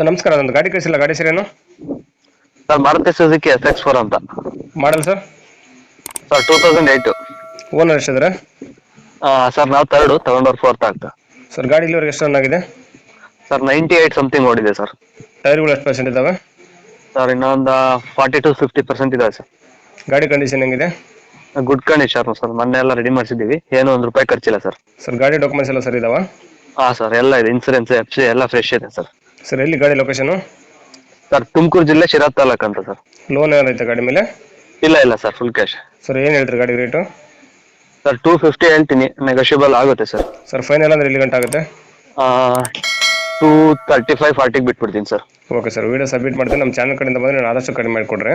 Sir ನಮಸ್ಕಾರ. ಅದೊಂದು ಗಾಡಿ ಕಳಿಸಿಲ್ಲ. ಗಾಡಿ ಸರೇನು sir Maruti Suzuki S X four ಅಂತ. Model sir? Sir two thousand eight. Owner ಎಷ್ಟಿದ್ರೆ sir ನಾವು ತರ್ಡು. ತಗೊಂಡವ್ರು ಫೋರ್ತ್ ಆಗ್ತಾ. ಸರ್ ಗಾಡಿ ಇಲ್ಲಿವರೆಗೆ ಎಷ್ಟು ರನ್ ಆಗಿದೆ? ಸರ್ ನೈಂಟಿ ಏಯ್ಟ್ ಸಮಥಿಂಗ್ ಓಡಿದೆ ಸರ್. ಟೈರ್ಗಳು ಎಷ್ಟು ಪರ್ಸೆಂಟ್ ಇದ್ದಾವೆ ಸರ್ ಇನ್ನೊಂದು ಫಾರ್ಟಿ ಟು ಫಿಫ್ಟಿ ಪರ್ಸೆಂಟ್ ಇದೆ ಸರ್. ಗಾಡಿ ಕಂಡೀಷನ್ ಹೆಂಗಿದೆ? Good condition sir. ಮೊನ್ನೆ ಎಲ್ಲ ರೆಡಿ ಮಾಡಿಸಿದ್ದೀವಿ. ಏನು ಒಂದು ರೂಪಾಯಿ ಖರ್ಚಿಲ್ಲ ಸರ್. ಸರ್ ಗಾಡಿ ಡಾಕ್ಯುಮೆಂಟ್ಸ್ ಎಲ್ಲ ಸರ್ ಇದಾವ? ಹಾಂ ಸರ್ ಎಲ್ಲ ಇದೆ. ಇನ್ಸೂರೆನ್ಸ್ ಎಫ್ ಸಿ ಎಲ್ಲ ಫ್ರೆಶ್ ಇದೆ ಸರ್. ಸರ್ ಎಲ್ಲಿ ಗಾಡಿ ಲೊಕೇಶನು ಸರ್ ತುಮಕೂರು ಜಿಲ್ಲೆ ಶಿರಾ ತಾಲೂಕು ಅಂತ ಸರ್ ಲೋನ್ ಏನಾರೈತೆ ಗಾಡಿ ಮೇಲೆ? ಇಲ್ಲ ಇಲ್ಲ ಸರ್ ಫುಲ್ ಕ್ಯಾಶ್ ಸರ್ ಏನು ಹೇಳ್ತೀರಿ ಗಾಡಿ ರೇಟು ಸರ್ ಟೂ ಫಿಫ್ಟಿ ಹೇಳ್ತೀನಿ ನೆಗೋಷಿಯಬಲ್ ಆಗುತ್ತೆ ಸರ್ ಸರ್ ಫೈನಲ್ ಅಂದ್ರೆ ಎಲ್ಲಿ ಗಂಟೆ ಆಗುತ್ತೆ? ಟೂ ತರ್ಟಿ ಫೈವ್ ಫಾರ್ಟಿಗೆ ಬಿಟ್ಬಿಡ್ತೀನಿ sir okay sir video submit ಮಾಡ್ತೀನಿ. ನಮ್ಮ ಚಾನಲ್ ಕಡೆಯಿಂದ ಬಂದರೆ ನಾನು ಆದಷ್ಟು ಕಡಿಮೆ ಮಾಡಿಕೊಡ್ರಿ.